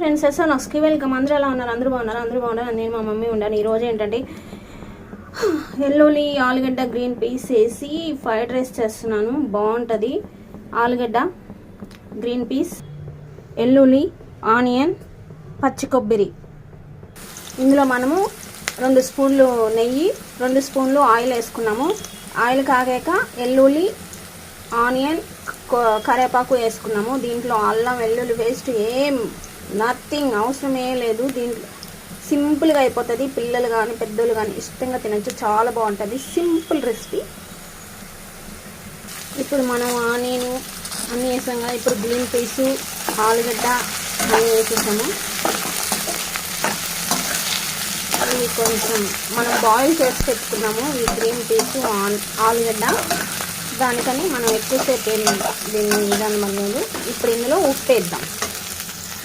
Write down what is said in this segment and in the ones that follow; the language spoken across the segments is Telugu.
ఫ్రెండ్స్ ఎస్ నక్స్కి వెల్కమ్ అందరూ ఎలా ఉన్నారు? అందరూ బాగున్నారు? అందరూ బాగున్నారు? నేను మా మమ్మీ ఉండాను. ఈరోజు ఏంటంటే ఎల్లుల్లి ఆలుగడ్డ గ్రీన్ పీస్ వేసి ఫ్రైడ్ రైస్ చేస్తున్నాను. బాగుంటుంది. ఆలుగడ్డ గ్రీన్ పీస్ ఎల్లుల్లి ఆనియన్ పచ్చి కొబ్బరి. ఇందులో మనము రెండు స్పూన్లు నెయ్యి రెండు స్పూన్లు ఆయిల్ వేసుకున్నాము. ఆయిల్ కాగాక ఎల్లుల్లి ఆనియన్ కరేపాకు కరివేపాకు వేసుకున్నాము. దీంట్లో అల్లం వెల్లుల్లి పేస్ట్ ఏం నథింగ్ అవసరమే లేదు. దీంట్లో సింపుల్గా అయిపోతుంది. పిల్లలు కానీ పెద్దోళ్ళు కానీ ఇష్టంగా తినచ్చు. చాలా బాగుంటుంది. Simple recipe. ఇప్పుడు మనం ఆనియన్ అన్నీ వేసాం కదా. ఇప్పుడు గ్రీన్ పీసు ఆలుగడ్డ అన్నీ వేసేసాము ఇవి కొంచెం మనం బాయిల్ చేసి పెట్టుకున్నాము. ఈ గ్రీన్ పీస్ ఆల్- ఆలుగడ్డ. దానికని మనం ఎక్కువసేపు ఏం దీన్ని విధానం మనం ఇప్పుడు ఇందులో ఉప్పు వేద్దాం.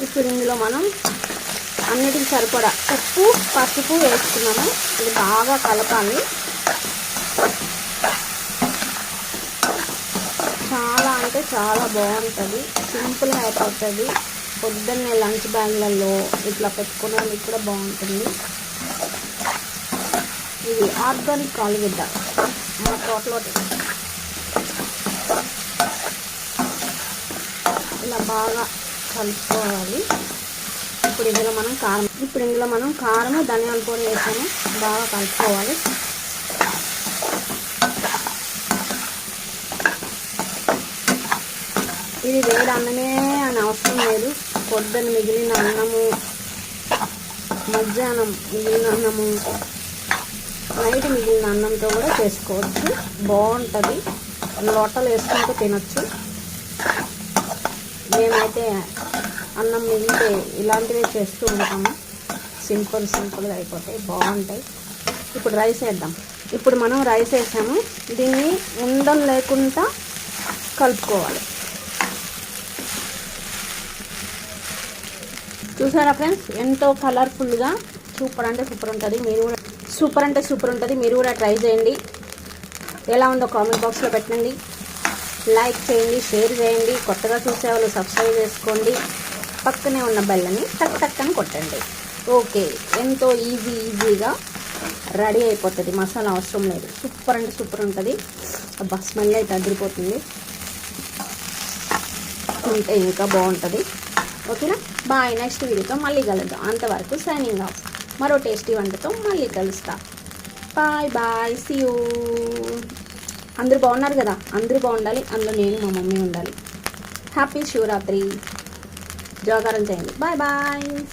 ఇప్పుడు ఇందులో మనం అన్నిటికి సరిపడా ఉప్పు పసుపు వేసుకున్నాము. ఇది బాగా కలపాలి. చాలా అంటే చాలా బాగుంటుంది. సింపుల్గా అయిపోతుంది. పొద్దున్నే లంచ్ బ్యాగ్లలో ఇట్లా పెట్టుకోవడానికి కూడా బాగుంటుంది. ఇది ఆర్గానిక్ ఆలుగడ్డ మా తోటలో ఇలా బాగా కలుపుకోవాలి. ఇప్పుడు ఇందులో మనం కారం ఇప్పుడు ఇందులో మనం కారము ధనియాల పొడి వేసాము. బాగా కలుపుకోవాలి. ఇది వేడి అన్నమే అని అవసరం లేదు. పొద్దున్న మిగిలిన అన్నము మధ్యాహ్నం మిగిలిన అన్నము నైట్ మిగిలిన అన్నంతో కూడా చేసుకోవచ్చు. బాగుంటుంది. లోటలు వేసుకుంటూ తినచ్చు. మేమైతే అన్నం మిగిలితే ఇలాంటివే చేస్తూ ఉంటాము. సింపుల్ సింపుల్గా అయిపోతాయి. బాగుంటాయి. ఇప్పుడు రైస్ వేద్దాం. ఇప్పుడు మనం రైస్ వేసాము. దీన్ని ఉండం లేకుండా కలుపుకోవాలి. చూసారా ఫ్రెండ్స్? ఎంతో కలర్ఫుల్గా సూపర్ అంటే సూపర్ ఉంటుంది. మీరు కూడా సూపర్ అంటే సూపర్ ఉంటుంది. మీరు కూడా ట్రై చేయండి. ఎలా ఉందో కామెంట్ బాక్స్లో పెట్టండి. లైక్ చేయండి షేర్ చేయండి కొత్తగా చూసే వాళ్ళు సబ్స్క్రైబ్ చేసుకోండి. పక్కనే ఉన్న బెల్లని టక్ టక్ అని కొట్టండి. ఓకే ఎంతో ఈజీ ఈజీగా రెడీ అయిపోతుంది. మసాలా అవసరం లేదు. సూపర్ అంటే సూపర్ ఉంటుంది. అబ్బా స్మెల్ అయితే అదిరిపోతుంది. ఉంటే ఇంకా బాగుంటుంది. ఓకేనా? బాయ్ నెక్స్ట్ వీడియోతో మళ్ళీ కలుద్దాం. అంతవరకు సైనింగ్ ఆఫ్. మరో టేస్టీ వంటతో మళ్ళీ కలుస్తా. Bye bye. సీ యూ అందరూ బాగున్నారు కదా? అందరూ బాగుండాలి. అందులో నేను మా మమ్మీ ఉండాలి. హ్యాపీ శివరాత్రి. జాగారం చేయండి. Bye bye.